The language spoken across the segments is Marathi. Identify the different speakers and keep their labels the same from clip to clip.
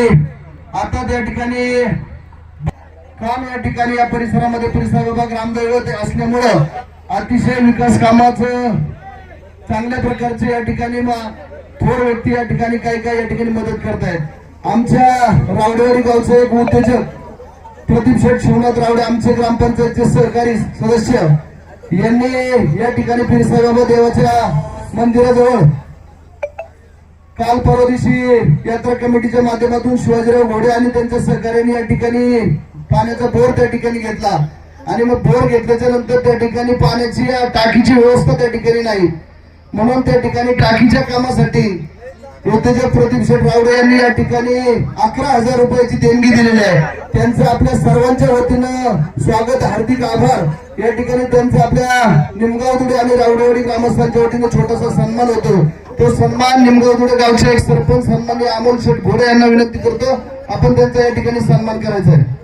Speaker 1: आता त्या ठिकाणी काम या ठिकाणी या परिसरामध्ये परिसर विभाग रामदैवत असल्यामुळं अतिशय विकास कामाचं चांगल्या प्रकारचे या ठिकाणी थोर व्यक्ती या ठिकाणी काही काही या ठिकाणी मदत करतायत. आमच्या रावडेवाडी गावचे एक उद्योजक प्रदीप शेठ शिवनाथ रावडे आमचे ग्रामपंचायतचे सहकारी सदस्य यांनी या ठिकाणी फिरसाईबाबा देवाच्या मंदिराजवळ काल परवा दिवशी यात्रा कमिटीच्या माध्यमातून शिवाजीराव घोडे आणि त्यांच्या सहकार्याने या ठिकाणी पाण्याचा बोर त्या ठिकाणी घेतला. आणि मग बोर घेतल्याच्या नंतर त्या ठिकाणी पाण्याची टाकीची व्यवस्था त्या ठिकाणी नाही. म्हणून त्या ठिकाणी टाकीच्या कामासाठी उद्योजक प्रदीप शेठ रावडे यांनी या ठिकाणी अकरा हजार रुपयाची देणगी दिलेली आहे. त्यांचं आपल्या सर्वांच्या वतीनं स्वागत हार्दिक आभार. या ठिकाणी त्यांचं आपल्या निमगावदुडे आणि रावडेवाडी ग्रामस्थांच्या वतीनं छोटासा सन्मान होतो. तो सन्मान निमगावदुडे गावचे एक सरपंच सन्मान्य अमोल शेठ घोडे यांना विनंती करतो. आपण त्यांचा या ठिकाणी सन्मान करायचा आहे.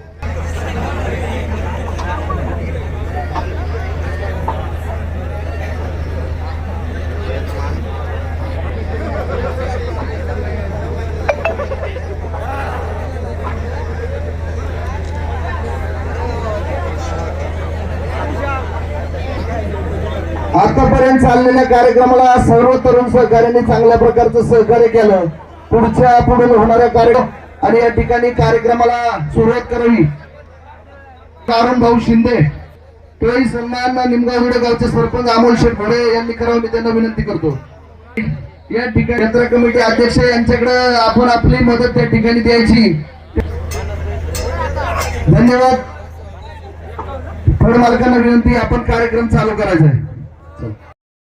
Speaker 1: आतापर्यंत चाललेल्या कार्यक्रमाला सर्व तरुण सहकार्यांनी चांगल्या प्रकारचं सहकार्य केलं. पुढच्या पुढे होणाऱ्या कार्यक्रम आणि या ठिकाणी कार्यक्रमाला सुरुवात करावी. कारण भाऊ शिंदे तोही सन्मान निमगाव गावचे सरपंच अमोल शेठ भडे यांनी करावं मी त्यांना विनंती करतो. या ठिकाणी यात्रा कमिटी अध्यक्ष यांच्याकडे आपण आपली मदत त्या ठिकाणी द्यायची. धन्यवाद. फड मालकांना विनंती आपण कार्यक्रम चालू करायचा आहे.